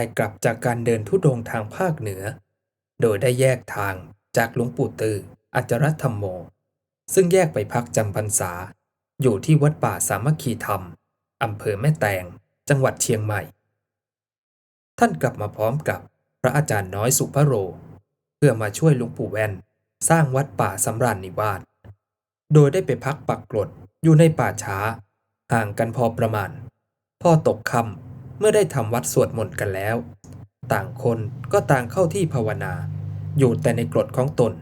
ได้กลับจากการเดินทุดงทางภาคเหนือ โดยได้แยกทางจากหลวงปู่ตือ อัจรธรรมโม ซึ่งแยกไปพักจำพรรษา อยู่ที่วัดป่าสามัคคีธรรมอำเภอแม่แตง จังหวัดเชียงใหม่ ท่านกลับมาพร้อมกับพระอาจารย์น้อยสุภโร เพื่อมาช่วยหลวงปู่แว่น สร้างวัดป่าสำราญนิวาสโดยได้ไปพักปักกรดอยู่ในป่าช้า ห่างกันพอประมาณ พ่อตกค่ำ เมื่อได้ทำวัดสวดมนต์กันแล้ว ต่างคนก็ต่างเข้าที่ภาวนา อยู่แต่ในกรดของตน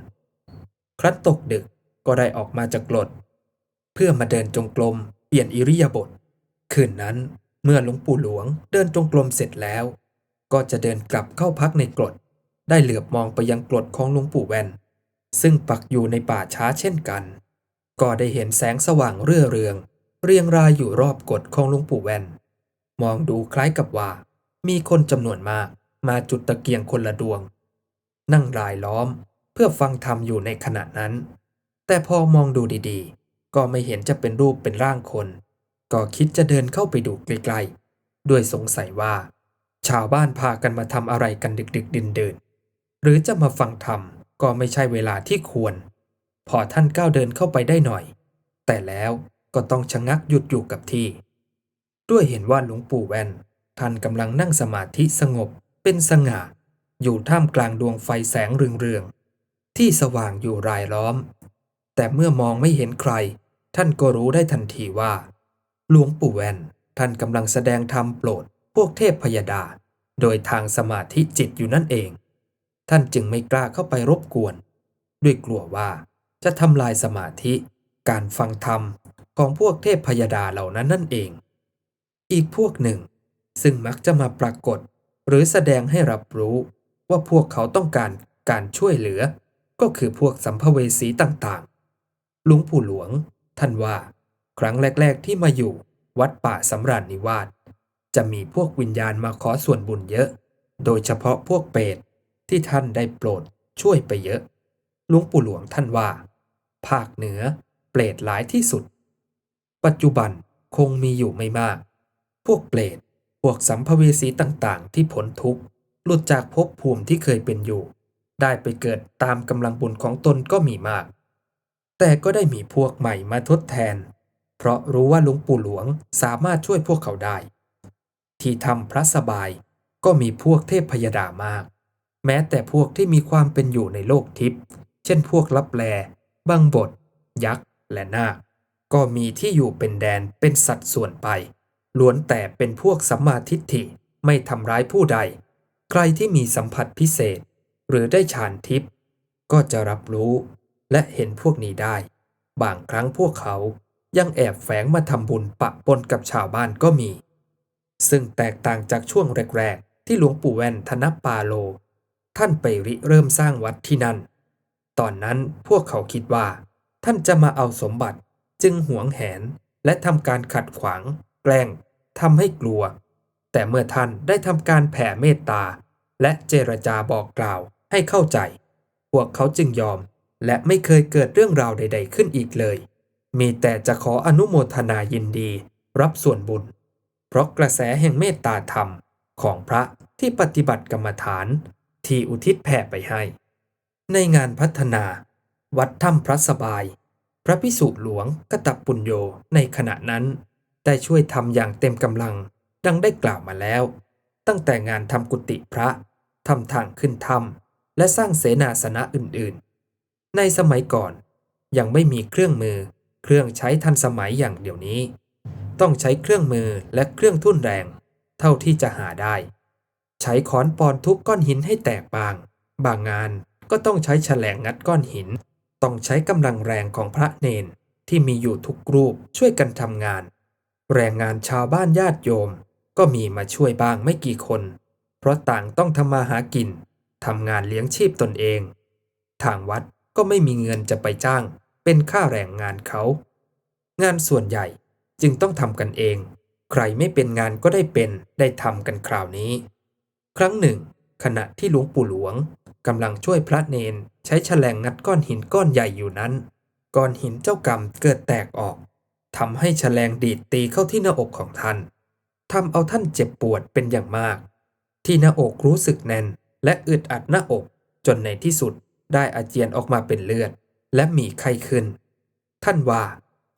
ครั้นตกดึกก็ได้ออกมาจากกรด เพื่อมาเดินจงกรมเปลี่ยนอิริยาบถคืนนั้นเมื่อหลวงปู่หลวงเดินจงกรมเสร็จแล้ว ก็จะเดินกลับเข้าพักในกรด ได้เหลือบมองไปยังกรดของหลวงปู่แว่นซึ่งปักอยู่ในป่าช้าเช่นกัน ก็ได้เห็นแสงสว่างเรื่อเรือง เรียงรายอยู่รอบกฎของหลวงปู่แว่น มองดูคล้ายกับว่า มีคนจำนวนมากมาจุดตะเกียงคนละดวง นั่งรายล้อมเพื่อฟังธรรมอยู่ในขณะนั้น แต่พอมองดูดีๆ ก็ไม่เห็นจะเป็นรูปเป็นร่างคน ก็คิดจะเดินเข้าไปดูไกลๆด้วยสงสัยว่า ชาวบ้านพากันมาทำอะไรกันดึกๆดินๆหรือจะมาฟังธรรมก็ไม่ใช่เวลาที่ควร พอท่านก้าวเดินเข้าไปได้หน่อย แต่แล้วก็ต้องชะงักหยุดอยู่กับที่ ด้วยเห็นว่าหลวงปู่แว่น ท่านกำลังนั่งสมาธิสงบเป็นสง่า อยู่ท่ามกลางดวงไฟแสงเรืองๆที่สว่างอยู่รายล้อม แต่เมื่อมองไม่เห็นใคร ท่านก็รู้ได้ทันทีว่า หลวงปู่แว่น ท่านกำลังแสดงธรรมโปรดพวกเทพพยดา โดยทางสมาธิจิตอยู่นั่นเอง ท่านจึงไม่กล้าเข้าไปรบกวน ด้วยกลัวว่าจะทำลายสมาธิ การฟังธรรมของพวกเทพพยดาเหล่านั้นนั่นเอง อีกพวกหนึ่ง ซึ่งมักจะมาปรากฏ หรือแสดงให้รับรู้ว่าพวกเขาต้องการการช่วยเหลือ ก็คือพวกสัมภเวสีต่างๆ หลวงปู่หลวง ท่านว่า ครั้งแรก ๆ ที่มาอยู่วัดป่าสำราญนิวาสจะมีพวกวิญญาณมาขอส่วนบุญเยอะ โดยเฉพาะพวกเปรตที่ท่านได้โปรดช่วยไปเยอะหลวงปู่หลวงท่านว่า ภาคเหนือเปรตหลายที่สุด ปัจจุบันคงมีอยู่ไม่มาก พวกเปรตพวกสัมภเวสีต่างๆ ที่พ้นทุกข์หลุดจากภพภูมิที่เคยเป็นอยู่ ได้ไปเกิดตามกำลังบุญของตนก็มีมาก แต่ก็ได้มีพวกใหม่มาทดแทน เพราะรู้ว่าหลวงปู่หลวงสามารถช่วยพวกเขาได้ ที่ทำพระสบายก็มีพวกเทพพยดามาก แม้แต่พวกที่มีความเป็นอยู่ในโลกทิพย์เช่นพวกลับแลบังบทยักษ์และนาคก็มีที่อยู่เป็นแดนเป็นสัดส่วนไป ล้วนแต่เป็นพวกสัมมาทิฏฐิไม่ทำร้ายผู้ใด ใครที่มีสัมผัสพิเศษ หรือได้ฌานทิพย์ก็จะรับรู้และเห็นพวกนี้ได้ บางครั้งพวกเขายังแอบแฝงมาทำบุญปะปนกับชาวบ้านก็มี ซึ่งแตกต่างจากช่วงแรกๆ ที่หลวงปู่แว่นธนปาโล ท่านไปริเริ่มสร้างวัดที่นั่น ตอนนั้นพวกเขาคิดว่า ท่านจะมาเอาสมบัติจึงหวงแหนและทำการขัดขวาง แกล้งทำให้กลัว แต่เมื่อท่านได้ทำการแผ่เมตตา และเจรจาบอกกล่าวให้เข้าใจ พวกเขาจึงยอม และไม่เคยเกิดเรื่องราวใด ๆ ขึ้นอีกเลย มีแต่จะขออนุโมทนายินดี รับส่วนบุญ เพราะกระแสแห่งเมตตาธรรมของพระที่ปฏิบัติกรรมฐาน ที่อุทิศแผ่ไปให้ ในงานพัฒนา วัดถ้ำพระสบาย พระพิสุหลวงกตับปุญโยในขณะนั้น ได้ช่วยทำอย่างเต็มกำลัง ดังได้กล่าวมาแล้ว ตั้งแต่งานทำกุฏิพระทำทางขึ้นถ้ำและสร้างเสนาสนะอื่นๆ ในสมัยก่อนยังไม่มีเครื่องมือ เครื่องใช้ทันสมัยอย่างเดี๋ยวนี้ ต้องใช้เครื่องมือและเครื่องทุ่นแรง เท่าที่จะหาได้ ใช้ค้อนปอนทุกก้อนหินให้แตกบาง บางงานก็ต้องใช้แฉลงงัดก้อนหิน ต้องใช้กำลังแรงของพระเนนที่มีอยู่ทุกรูปช่วยกันทำงาน แรงงานชาวบ้านญาติโยม ก็มีมาช่วยบ้างไม่กี่คน เพราะต่างต้องทำมาหากินทำงานเลี้ยงชีพตนเอง ทางวัดก็ไม่มีเงินจะไปจ้าง เป็นค่าแรงงานเขา งานส่วนใหญ่จึงต้องทำกันเอง ใครไม่เป็นงานก็ได้เป็นได้ทำกันคราวนี้ ครั้งหนึ่ง ขณะที่หลวงปู่หลวงกำลังช่วยพระเนนใช้แฉลงงัดก้อนหินก้อนใหญ่อยู่นั้น ก้อนหินเจ้ากรรมเกิดแตกออก ทำให้แฉลงดีดตีเข้าที่หน้าอกของท่านทำเอาท่านเจ็บปวดเป็นอย่างมาก ที่หน้าอกรู้สึกแน่น และอึดอัดหน้าอกจนในที่สุดได้อาเจียนออกมาเป็นเลือด และมีไข้ขึ้น ท่านว่า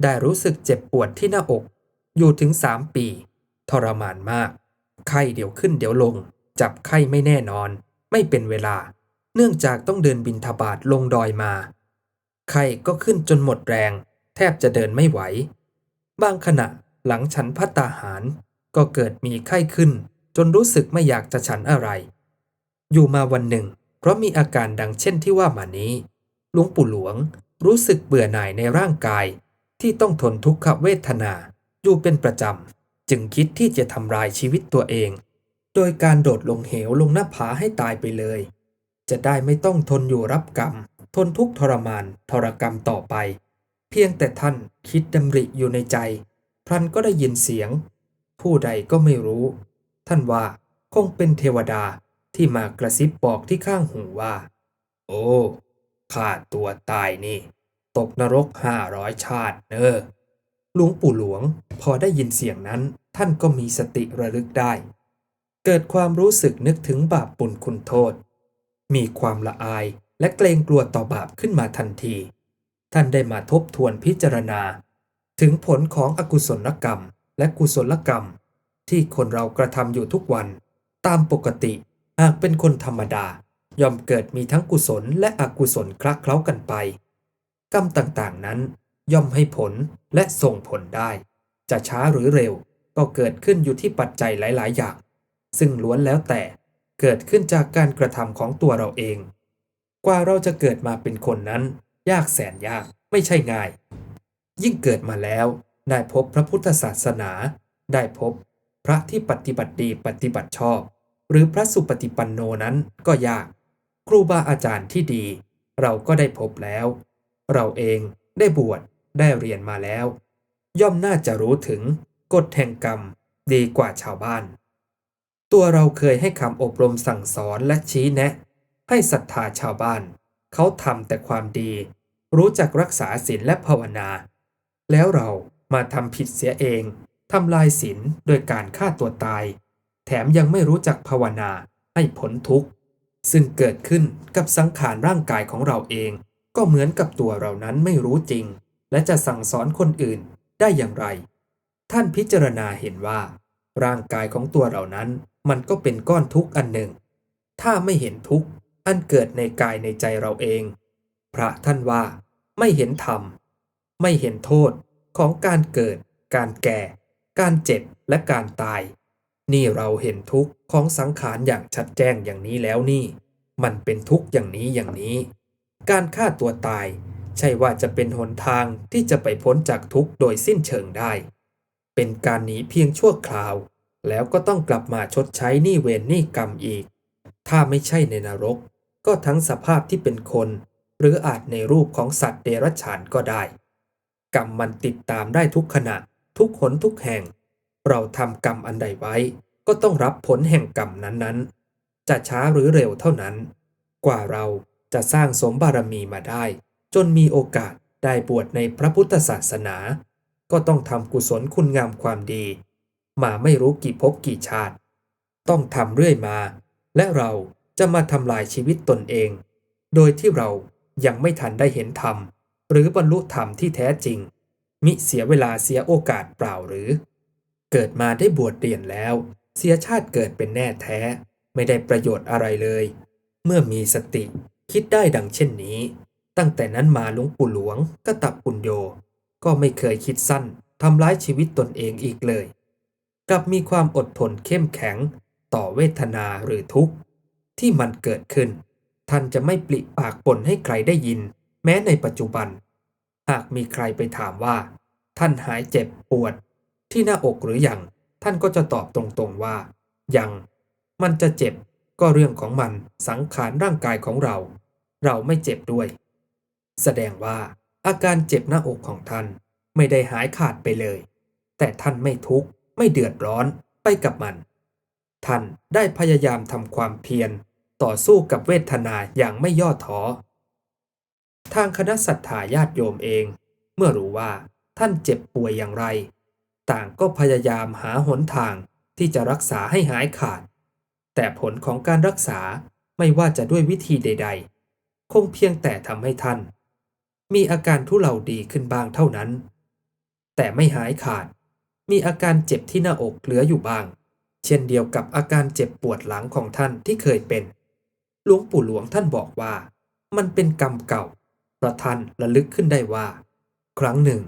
ได้รู้สึกเจ็บปวดที่หน้าอก อยู่ถึงสามปี ทรมานมาก ไข้เดี๋ยวขึ้นเดี๋ยวลง จับไข้ไม่แน่นอน ไม่เป็นเวลา เนื่องจากต้องเดินบินทบาทลงดอยมา ไข้ก็ขึ้นจนหมดแรง แทบจะเดินไม่ไหว บางขณะหลังฉันพัตตาหาร ก็เกิดมีไข้ขึ้น จนรู้สึกไม่อยากจะฉันอะไร อยู่มาวันหนึ่ง เพราะมีอาการดังเช่นที่ว่ามานี้ หลวงปู่หลวงรู้สึกเบื่อหน่ายในร่างกาย ที่ต้องทนทุกขเวทนา อยู่เป็นประจำ จึงคิดที่จะทำลายชีวิตตัวเอง โดยการโดดลงเหวลงหน้าผาให้ตายไปเลย จะได้ไม่ต้องทนอยู่รับกรรม ทนทุกทรมานทรกรรมต่อไป เพียงแต่ท่านคิดดำริอยู่ในใจ พลันก็ได้ยินเสียง ผู้ใดก็ไม่รู้ ท่านว่าคงเป็นเทวดาที่มากระซิบบอกที่ข้างหูว่า โอ้ข้าตัวตายนี่ ตกนรกห้าร้อยชาติเนอหลวงปู่หลวงพอได้ยินเสียงนั้น ท่านก็มีสติระลึกได้ เกิดความรู้สึกนึกถึงบาปปุลคุณโทษ มีความละอายและเกรงกลัวต่อบาปขึ้นมาทันที ท่านได้มาทบทวนพิจารณา ถึงผลของอกุศลกรรม และกุศลกรรม ที่คนเรากระทำอยู่ทุกวัน ตามปกติหากเป็นคนธรรมดา ย่อมเกิดมีทั้งกุศลและอกุศลคละเคล้ากันไป กรรมต่างๆนั้น ย่อมให้ผลและส่งผลได้ จะช้าหรือเร็วก็เกิดขึ้นอยู่ที่ปัจจัยหลายๆ อย่าง ซึ่งล้วนแล้วแต่เกิดขึ้นจากการกระทำของตัวเราเอง กว่าเราจะเกิดมาเป็นคนนั้น ยากแสนยากไม่ใช่ง่าย ยิ่งเกิดมาแล้วได้พบพระพุทธศาสนา ได้พบพระที่ปฏิบัติดีปฏิบัติชอบ หรือพระสุปฏิปันโนนั้นก็ยาก ครูบาอาจารย์ที่ดี เราก็ได้พบแล้ว เราเองได้บวชได้เรียนมาแล้ว ย่อมน่าจะรู้ถึงกฎแห่งกรรมดีกว่าชาวบ้าน ตัวเราเคยให้คำอบรมสั่งสอนและชี้แนะ ให้ศรัทธาชาวบ้าน เขาทำแต่ความดี รู้จักรักษาศีลและภาวนา แล้วเรามาทำผิดเสียเองทำลายศีลโดยการฆ่าตัวตาย แถมยังไม่รู้จักภาวนาให้พ้นทุกข์ ซึ่งเกิดขึ้นกับสังขารร่างกายของเราเอง ก็เหมือนกับตัวเรานั้นไม่รู้จริง และจะสั่งสอนคนอื่นได้อย่างไร ท่านพิจารณาเห็นว่า ร่างกายของตัวเรานั้นมันก็เป็นก้อนทุกข์อันหนึ่ง ถ้าไม่เห็นทุกข์ อันเกิดในกายในใจเราเอง พระท่านว่าไม่เห็นธรรม ไม่เห็นโทษของการเกิด การแก่ การเจ็บและการตาย นี่เราเห็นทุกข์ของสังขารอย่างชัดแจ้งอย่างนี้แล้วนี่ มันเป็นทุกข์อย่างนี้อย่างนี้ การฆ่าตัวตาย ใช่ว่าจะเป็นหนทางที่จะไปพ้นจากทุกข์โดยสิ้นเชิงได้ เป็นการหนีเพียงชั่วคราว แล้วก็ต้องกลับมาชดใช้หนี้เวรหนี้กรรมอีก ถ้าไม่ใช่ในนรก ก็ทั้งสภาพที่เป็นคน หรืออาจในรูปของสัตว์เดรัจฉานก็ได้ กรรมมันติดตามได้ทุกขณะ ทุกหนทุกแห่ง เราทำกรรมอันใดไว้ ก็ต้องรับผลแห่งกรรมนั้นๆ จะช้าหรือเร็วเท่านั้น กว่าเราจะสร้างสมบารมีมาได้ จนมีโอกาสได้บวชในพระพุทธศาสนา ก็ต้องทำกุศลคุณงามความดี มาไม่รู้กี่ภพกี่ชาติ ต้องทำเรื่อยมา และเรา จะมาทำลายชีวิตตนเอง โดยที่เรายังไม่ทันได้เห็นธรรม หรือบรรลุธรรมที่แท้จริง มิเสียเวลาเสียโอกาสเปล่าหรือ เกิดมาได้บวชเรียนแล้ว เสียชาติเกิดเป็นแน่แท้ ไม่ได้ประโยชน์อะไรเลย เมื่อมีสติคิดได้ดังเช่นนี้ ตั้งแต่นั้นมาหลวงปู่หลวงกตับปุญโย ก็ไม่เคยคิดสั้นทำร้ายชีวิตตนเองอีกเลย กลับมีความอดทนเข้มแข็ง ต่อเวทนาหรือทุกข์ ที่มันเกิดขึ้น ท่านจะไม่ปลิปากปนให้ใครได้ยิน แม้ในปัจจุบัน หากมีใครไปถามว่า ท่านหายเจ็บปวด ที่หน้าอกหรืออยัง ท่านก็จะตอบตรงๆว่า ยัง มันจะเจ็บก็เรื่องของมันสังขารร่างกายของเรา เราไม่เจ็บด้วย แสดงว่า อาการเจ็บหน้าอกของท่านไม่ได้หายขาดไปเลย แต่ท่านไม่ทุกข์ไม่เดือดร้อนไปกับมัน ท่านได้พยายามทำความเพียร ต่อสู้กับเวทนาอย่างไม่ย่อท้อ ทางคณะสัตยาญาติโยมเอง เมื่อรู้ว่าท่านเจ็บป่วยอย่างไร ต่างก็พยายามหาหนทางที่จะรักษาให้หายขาด แต่ผลของการรักษาไม่ว่าจะด้วยวิธีใด ๆ คงเพียงแต่ทำให้ท่าน มีอาการทุเลาดีขึ้นบ้างเท่านั้น แต่ไม่หายขาด มีอาการเจ็บที่หน้าอกเหลืออยู่บ้าง เช่นเดียวกับอาการเจ็บปวดหลังของท่านที่เคยเป็น หลวงปู่หลวงท่านบอกว่า มันเป็นกรรมเก่าเพราะท่านระลึกขึ้นได้ว่า ครั้งหนึ่ง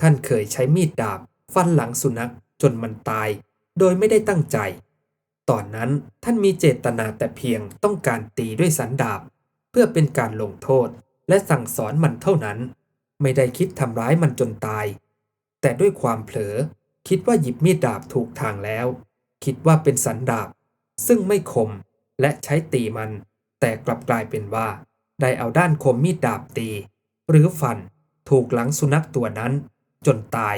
ท่านเคยใช้มีดดาบฟันหลังสุนัขจนมันตาย โดยไม่ได้ตั้งใจ ตอนนั้นท่านมีเจตนาแต่เพียงต้องการตีด้วยสันดาบ เพื่อเป็นการลงโทษและสั่งสอนมันเท่านั้น ไม่ได้คิดทำร้ายมันจนตาย แต่ด้วยความเผลอ คิดว่าหยิบมีดดาบถูกทางแล้ว คิดว่าเป็นสันดาบ ซึ่งไม่คมและใช้ตีมัน แต่กลับกลายเป็นว่า ได้เอาด้านคมมีดดาบตี หรือฟันถูกหลังสุนัขตัวนั้น จนตาย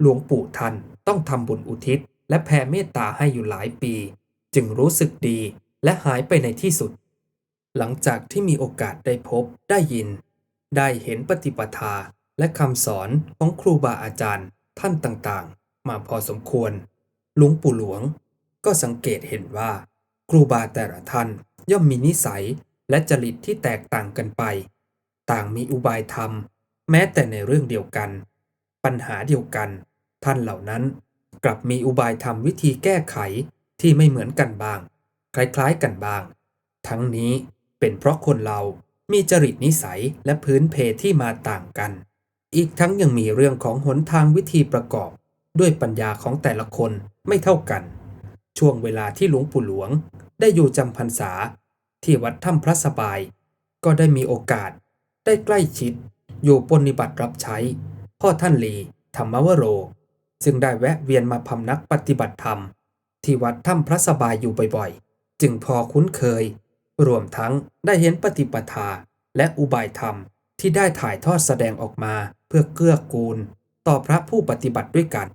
หลวงปู่ท่านต้องทำบุญอุทิศ และแผ่เมตตาให้อยู่หลายปี จึงรู้สึกดีและหายไปในที่สุด หลังจากที่มีโอกาสได้พบได้ยิน ได้เห็นปฏิปทาและคำสอนของครูบาอาจารย์ท่านต่างๆ มาพอสมควร หลวงปู่หลวงก็สังเกตเห็นว่า ครูบาแต่ละท่าน ย่อมมีนิสัยและจริตที่แตกต่างกันไป ต่างมีอุบายธรรม แม้แต่ในเรื่องเดียวกัน ปัญหาเดียวกัน ท่านเหล่านั้น กลับมีอุบายธรรมวิธีแก้ไขที่ไม่เหมือนกันบ้าง คล้ายๆกันบ้าง ทั้งนี้เป็นเพราะคนเรามีจริตนิสัยและพื้นเพที่มาต่างกัน อีกทั้งยังมีเรื่องของหนทางวิธีประกอบ ด้วยปัญญาของแต่ละคนไม่เท่ากัน ช่วงเวลาที่หลวงปู่หลวง ได้อยู่จำพรรษา ที่วัดถ้ำพระสบาย ก็ได้มีโอกาส ได้ใกล้ชิด อยู่ปฏิบัติรับใช้ พ่อท่านลีธรรมวโร ซึ่งได้แวะเวียนมาพำนักปฏิบัติธรรม ที่วัดถ้ำพระสบายอยู่บ่อยๆ จึงพอคุ้นเคย รวมทั้งได้เห็นปฏิปทาและอุบายธรรมที่ได้ถ่ายทอดแสดงออกมาเพื่อเกื้อกูล ต่อพระผู้ปฏิบัติด้วยกัน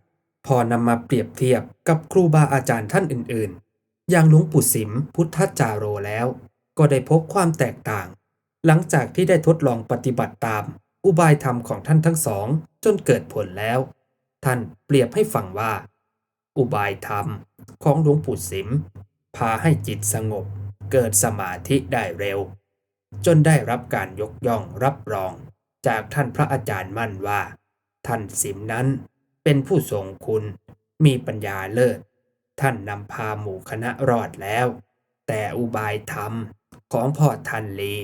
พอนำมาเปรียบเทียบกับครูบาอาจารย์ท่านอื่นๆ อย่างหลวงปู่สิมพุทธจาโรแล้ว ก็ได้พบความแตกต่าง หลังจากที่ได้ทดลองปฏิบัติตาม อุบายธรรมของท่านทั้งสอง จนเกิดผลแล้ว ท่านเปรียบให้ฟังว่า อุบายธรรมของหลวงปู่สิม พาให้จิตสงบ เกิดสมาธิได้เร็ว จนได้รับการยกย่องรับรอง จากท่านพระอาจารย์มั่นว่า ท่านสิมนั้นเป็นผู้ทรงคุณมีปัญญาเลิศ ท่านนำพาหมู่คณะรอดแล้ว แต่อุบายธรรมของพ่อท่านลี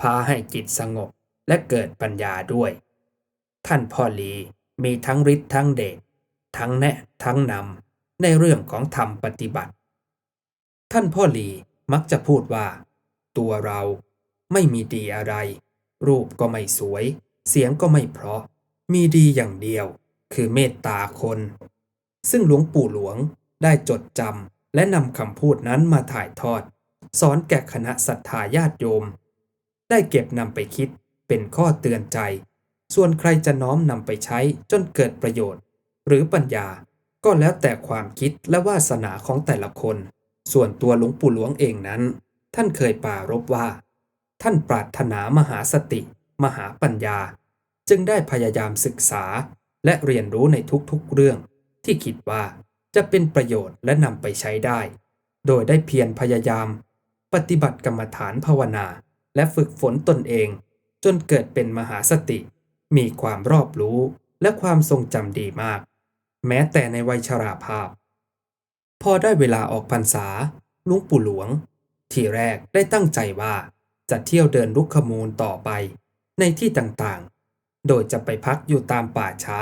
พาให้จิตสงบและเกิดปัญญาด้วย ท่านพ่อลีมีทั้งฤทธิ์ทั้งเดชทั้งแนะทั้งนำในเรื่องของธรรมปฏิบัติ ท่านพ่อลีมักจะพูดว่า ตัวเราไม่มีดีอะไร รูปก็ไม่สวย เสียงก็ไม่เพราะ มีดีอย่างเดียว คือเมตตาคน ซึ่งหลวงปู่หลวง ได้จดจำและนำคำพูดนั้นมาถ่ายทอด สอนแก่คณะศรัทธาญาติโยม ได้เก็บนำไปคิดเป็นข้อเตือนใจ ส่วนใครจะน้อมนำไปใช้จนเกิดประโยชน์ หรือปัญญาก็แล้วแต่ความคิดและวาสนาของแต่ละคน ส่วนตัวหลวงปู่หลวงเองนั้น ท่านเคยปรารบว่า ท่านปรารถนามหาสติ มหาปัญญา จึงได้พยายามศึกษาและเรียนรู้ในทุกๆเรื่อง ที่คิดว่า จะเป็นประโยชน์และนำไปใช้ได้ โดยได้เพียรพยายาม ปฏิบัติกรรมฐานภาวนา และฝึกฝนตนเอง จนเกิดเป็นมหาสติ มีความรอบรู้และความทรงจำดีมาก แม้แต่ในวัยชราภาพ พอได้เวลาออกพรรษาลุงปู่หลวง ทีแรกได้ตั้งใจว่าจะเที่ยวเดินลุกขมูลต่อไปในที่ต่างๆ โดยจะไปพักอยู่ตามป่าช้า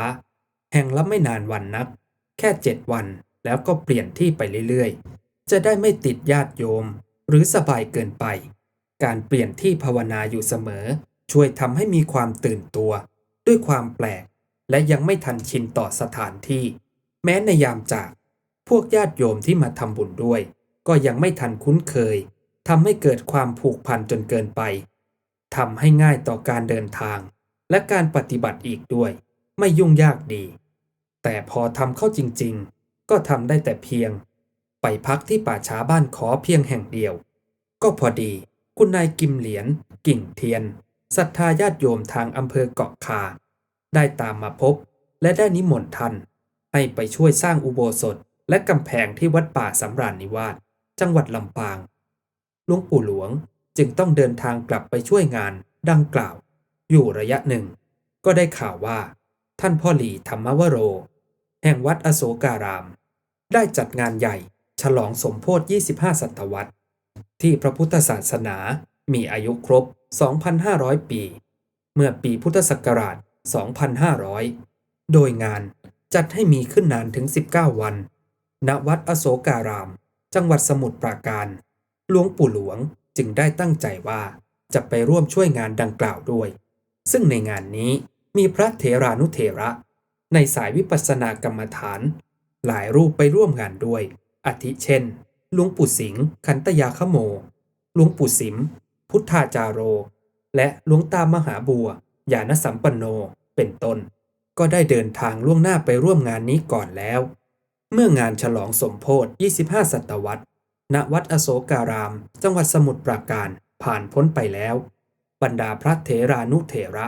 แห่งละไม่นานวันนัก แค่เจ็ดวัน แล้วก็เปลี่ยนที่ไปเรื่อยๆ จะได้ไม่ติดญาติโยม หรือสบายเกินไป การเปลี่ยนที่ภาวนาอยู่เสมอ ช่วยทำให้มีความตื่นตัว ด้วยความแปลก และยังไม่ทันชินต่อสถานที่ แม้ในยามจาก พวกญาติโยมที่มาทำบุญด้วย ก็ยังไม่ทันคุ้นเคยทำให้เกิดความผูกพันจนเกินไปทำให้ง่ายต่อการเดินทาง และการปฏิบัติอีกด้วย ไม่ยุ่งยากดี แต่พอทำเข้าจริงๆ ก็ทำได้แต่เพียง ไปพักที่ป่าช้าบ้านขอเพียงแห่งเดียว ก็พอดีคุณนายกิมเหรียญกิ่งเทียนศรัทธาญาติโยมทางอำเภอเกาะคา ได้ตามมาพบและได้นิมนต์ท่านให้ไปช่วยสร้างอุโบสถและกำแพงที่วัดป่าสำราญนิวาสจังหวัดลำปางหลวงปู่หลวงจึงต้องเดินทางกลับไปช่วยงานดังกล่าว อยู่ระยะหนึ่ง ก็ได้ข่าวว่า ท่านพ่อหลีธรรมวโร แห่งวัดอโศการาม ได้จัดงานใหญ่ ฉลองสมโพธิ25 ศตวรรษ ที่พระพุทธศาสนามีอายุครบ 2,500 ปี เมื่อปีพุทธศักราช 2,500 โดยงานจัดให้มีขึ้นนานถึง 19 วัน ณ วัดอโศการาม จังหวัดสมุทรปราการ หลวงปู่หลวงจึงได้ตั้งใจว่าจะไปร่วมช่วยงานดังกล่าวด้วย ซึ่งในงานนี้มีพระเถรานุเถระ ในสายวิปัสสนากรรมฐาน หลายรูปไปร่วมงานด้วย อาทิเช่น หลวงปู่สิงห์ขันตยาขโม หลวงปู่สิม พุทธาจารโร และหลวงตามหาบัว ญาณสัมปันโน เป็นต้น ก็ได้เดินทางล่วงหน้าไปร่วมงานนี้ก่อนแล้ว เมื่องานฉลองสมโพธิ25 ศตวรรษ ณ วัดอโศการาม จังหวัดสมุทรปราการ ผ่านพ้นไปแล้ว บรรดาพระเถรานุเถระ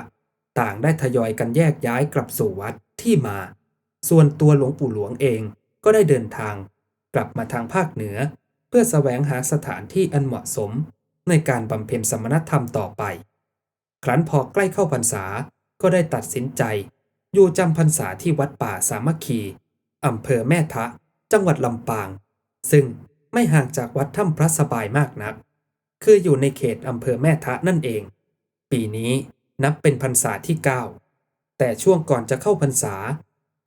ต่างได้ทยอยกันแยกย้ายกลับสู่วัด ที่มา ส่วนตัวหลวงปู่หลวงเองก็ได้เดินทาง กลับมาทางภาคเหนือ เพื่อแสวงหาสถานที่อันเหมาะสมในการบำเพ็ญสมณธรรมต่อไป ครั้นพอใกล้เข้าพรรษาก็ได้ตัดสินใจ อยู่จำพรรษาที่วัดป่าสามัคคีอำเภอแม่ทะ จังหวัดลำปาง ซึ่งไม่ห่างจากวัดถ้ำพระสบายมากนัก คืออยู่ในเขตอำเภอแม่ทะนั่นเอง ปีนี้นับเป็นพรรษาที่ 9 แต่ช่วงก่อนจะเข้าพรรษา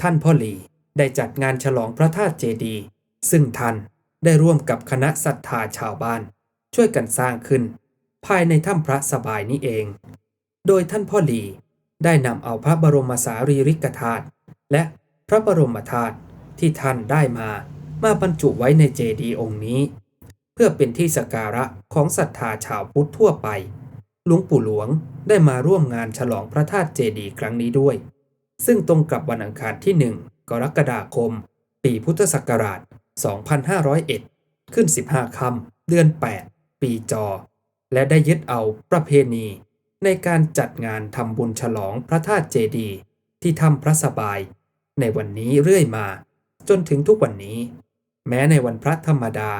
ท่านพ่อหลีได้จัดงานฉลองพระธาตุเจดีย์ซึ่งท่านได้ร่วมกับคณะศรัทธาชาวบ้าน ช่วยกันสร้างขึ้น ภายในถ้ำพระสบายนี้เอง โดยท่านพ่อหลีได้นำเอาพระบรมสารีริกธาตุและพระบรมธาตุที่ท่านได้มามาบรรจุไว้ในเจดีย์องค์นี้ เพื่อเป็นที่สักการะของศรัทธาชาวพุทธทั่วไป หลวงปู่หลวงได้มาร่วมงานฉลองพระธาตุเจดีย์ครั้งนี้ด้วย ซึ่งตรงกับวันอังคารที่ 1 กรกฎาคม ปีพุทธศักราช 2501 ขึ้น 15 ค่ำเดือน 8 ปีจอ และได้ยึดเอาประเพณี ในการจัดงานทำบุญฉลองพระธาตุเจดีย์ที่ถ้ำพระสบาย ในวันนี้เรื่อยมา จนถึงทุกวันนี้ แม้ในวันพระธรรมดา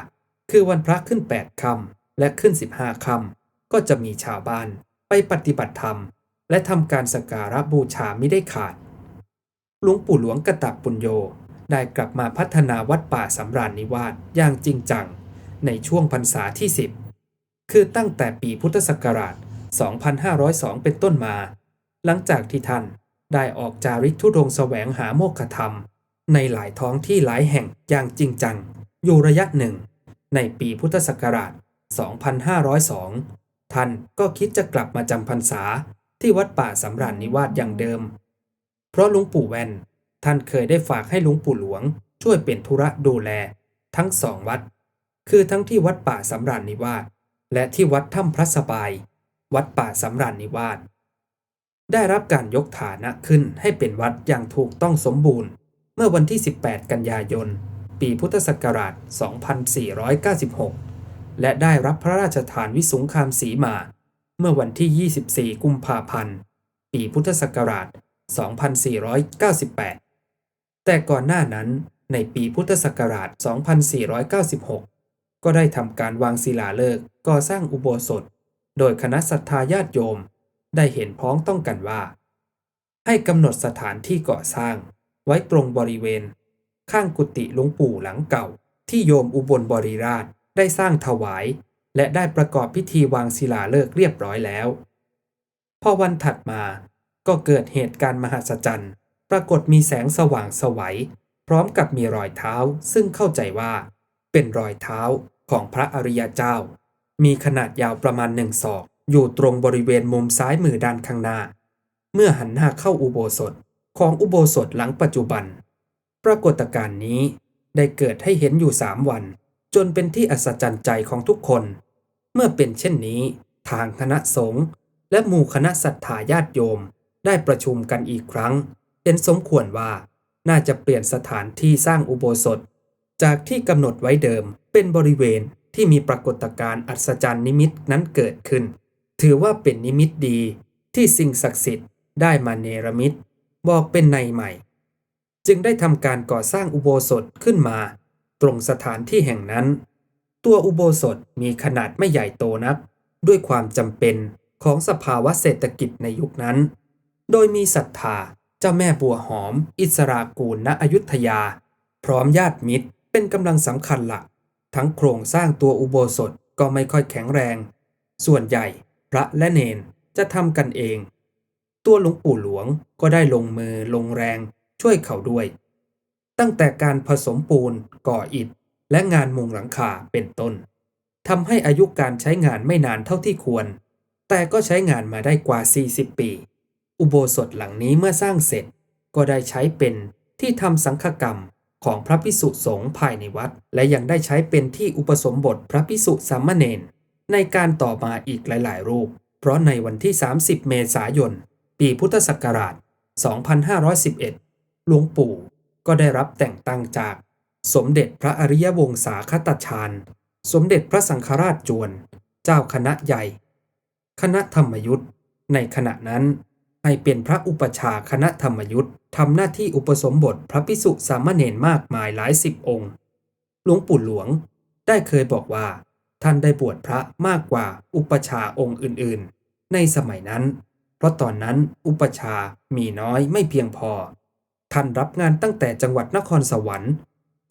คือวันพระขึ้น 8 ค่ำและขึ้น 15 ค่ำ ก็จะมีชาวบ้านไปปฏิบัติธรรม และทำการสักการะบูชาไม่ได้ขาด หลวงปู่หลวงกระตับปุญโยได้กลับมาพัฒนาวัดป่าสำราญนิวาสอย่างจริงจัง ในช่วงพรรษาที่ 10 คือตั้งแต่ปีพุทธศักราช 2502 เป็นต้นมา หลังจากที่ท่านได้ออกจาริกธุดงค์แสวงหาโมกขธรรม ในหลายท้องที่หลายแห่งอย่างจริงจัง อยู่ระยะหนึ่ง ในปีพุทธศักราช 2502 ท่านก็คิดจะกลับมาจำพรรษาที่วัดป่าสำราญนิวาสอย่างเดิม เพราะหลวงปู่แว่นท่านเคยได้ฝากให้หลวงปู่หลวง ช่วยเป็นธุระดูแล ทั้งสองวัด คือทั้งที่วัดป่าสำราญนิวาสและที่วัดถ้ำพระสบาย วัดป่าสำราญนิวาสได้รับการยกฐานะขึ้นให้เป็นวัดอย่างถูกต้องสมบูรณ์ เมื่อวันที่ 18 กันยายน ปีพุทธศักราช 2496 และได้รับพระราชทานวิสุงคามสีมา เมื่อวันที่ 24 กุมภาพันธ์ ปีพุทธศักราช 2498 แต่ก่อนหน้านั้นในปีพุทธศักราช 2496 ก็ได้ทำการวางศิลาฤกษ์ก่อสร้างอุโบสถ โดยคณะศรัทธาญาติโยม ได้เห็นพ้องต้องกันว่า ให้กำหนดสถานที่ก่อสร้าง ไว้ตรงบริเวณ ข้างกุฏิหลวงปู่หลังเก่าที่โยมอุบลบริราช ได้สร้างถวาย และได้ประกอบพิธีวางศิลาฤกษ์เรียบร้อยแล้ว พอวันถัดมาก็เกิดเหตุการณ์มหัศจรรย์ ปรากฏมีแสงสว่างสวัย พร้อมกับมีรอยเท้า ซึ่งเข้าใจว่า เป็นรอยเท้าของพระอริยเจ้า มีขนาดยาวประมาณหนึ่งศอก อยู่ตรงบริเวณมุมซ้ายมือด้านข้างหน้า เมื่อหันหน้าเข้าอุโบสถของอุโบสถหลังปัจจุบัน ปรากฏการณ์นี้ได้เกิดให้เห็นอยู่สามวัน จนเป็นที่อัศจรรย์ใจของทุกคน เมื่อเป็นเช่นนี้ทางคณะสงฆ์และหมู่คณะศรัทธาญาติโยมได้ประชุมกันอีกครั้ง เห็นสมควรว่าน่าจะเปลี่ยนสถานที่สร้างอุโบสถ จากที่กำหนดไว้เดิมเป็นบริเวณที่มีปรากฏการณ์อัศจรรย์นิมิตนั้นเกิดขึ้น ถือว่าเป็นนิมิตดีที่สิ่งศักดิ์สิทธิ์ได้มาเนรมิต บอกเป็นในใหม่ จึงได้ทำการก่อสร้างอุโบสถขึ้นมา ตรงสถานที่แห่งนั้น ตัวอุโบสถมีขนาดไม่ใหญ่โตนัก ด้วยความจำเป็นของสภาวะเศรษฐกิจในยุคนั้น โดยมีศรัทธาเจ้าแม่บัวหอม อิสรากูลณอยุธยา พร้อมญาติมิตรเป็นกำลังสำคัญหลัก ทั้งโครงสร้างตัวอุโบสถก็ไม่ค่อยแข็งแรง ส่วนใหญ่พระและเนนจะทำกันเอง ตัวหลวงปู่หลวงก็ได้ลงมือลงแรงช่วยเขาด้วย ตั้งแต่การผสมปูน ก่ออิฐ และงานมุงหลังคาเป็นต้นทำให้อายุการใช้งานไม่นานเท่าที่ควร แต่ก็ใช้งานมาได้กว่า 40 ปี อุโบสถหลังนี้เมื่อสร้างเสร็จ ก็ได้ใช้เป็นที่ทำสังฆกรรมของพระพิสุสงฆ์ภายในวัด และยังได้ใช้เป็นที่อุปสมบทพระพิสุสามเณรในการต่อมาอีกหลาย ๆ รูป เพราะในวันที่ 30 เมษายน ปีพุทธศักราช 2511 หลวงปู่ ก็ได้รับแต่งตั้งจาก สมเด็จพระอริยวงศาคตชาญ สมเด็จพระสังฆราชจวน เจ้าคณะใหญ่ คณะธรรมยุทธ์ในขณะนั้น ให้เป็นพระอุปชาคณะธรรมยุทธ์ทำหน้าที่อุปสมบทพระพิสุสามเณรมากมายหลายสิบองค์ หลวงปู่หลวงได้เคยบอกว่า ท่านได้บวชพระมากกว่าอุปชาองค์อื่นๆ ในสมัยนั้น เพราะตอนนั้นอุปชามีน้อยไม่เพียงพอ ท่านรับงานตั้งแต่จังหวัดนครสวรรค์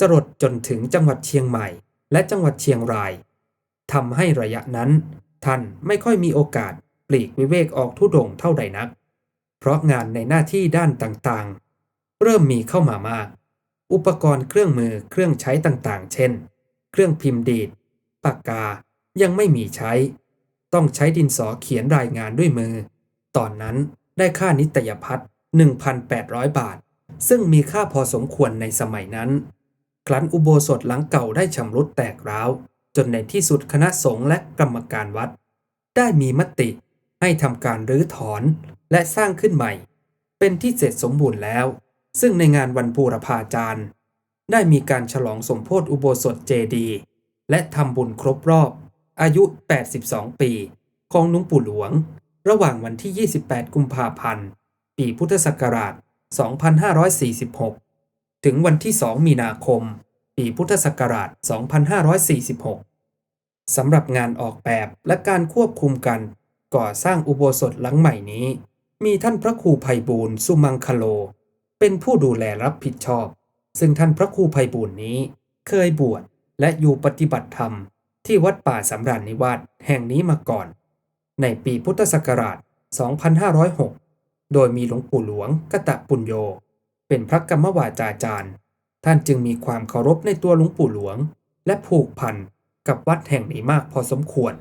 จรดจนถึงจังหวัดเชียงใหม่ และจังหวัดเชียงรายทำให้ระยะนั้น ท่านไม่ค่อยมีโอกาสปลีกวิเวกออกทุดงเท่าใดนัก เพราะงานในหน้าที่ด้านต่างๆ เริ่มมีเข้ามามาก อุปกรณ์เครื่องมือเครื่องใช้ต่างๆ เช่น เครื่องพิมพ์ดีด ปากกา ยังไม่มีใช้ ต้องใช้ดินสอเขียนรายงานด้วยมือ ตอนนั้นได้ค่านิตยพัฒน์1,800 บาท ซึ่งมีค่าพอสมควรในสมัยนั้น ครั้นอุโบสถหลังเก่าได้ชำรุดแตกร้าว จนในที่สุดคณะสงฆ์และกรรมการวัด ได้มีมติให้ทำการรื้อถอนและสร้างขึ้นใหม่ เป็นที่เสร็จสมบูรณ์แล้ว ซึ่งในงานวันบูรพาจารย์ ได้มีการฉลองสมโพธิอุโบสถเจดี และทำบุญครบรอบ อายุ 82 ปี ของหลวงปู่หลวง ระหว่างวันที่ 28 กุมภาพันธ์ ปีพุทธศักราช 2546 ถึงวันที่ 2 มีนาคม ปีพุทธศักราช 2546 สำหรับงานออกแบบและการควบคุมกัน ก่อสร้างอุโบสถหลังใหม่นี้ มีท่านพระครูไพบูลย์สุมังคโล เป็นผู้ดูแลรับผิดชอบ ซึ่งท่านพระครูไพบูลย์นี้ เคยบวชและอยู่ปฏิบัติธรรม ที่วัดป่าสำราญนิวาสแห่งนี้มาก่อน ในปีพุทธศักราช 2506 โดยมีหลวงปู่หลวงกตะปุญโย เป็นพระกรรมวาจาจารย์ ท่านจึงมีความเคารพในตัวหลวงปู่หลวง และผูกพันกับวัดแห่งนี้มากพอสมควร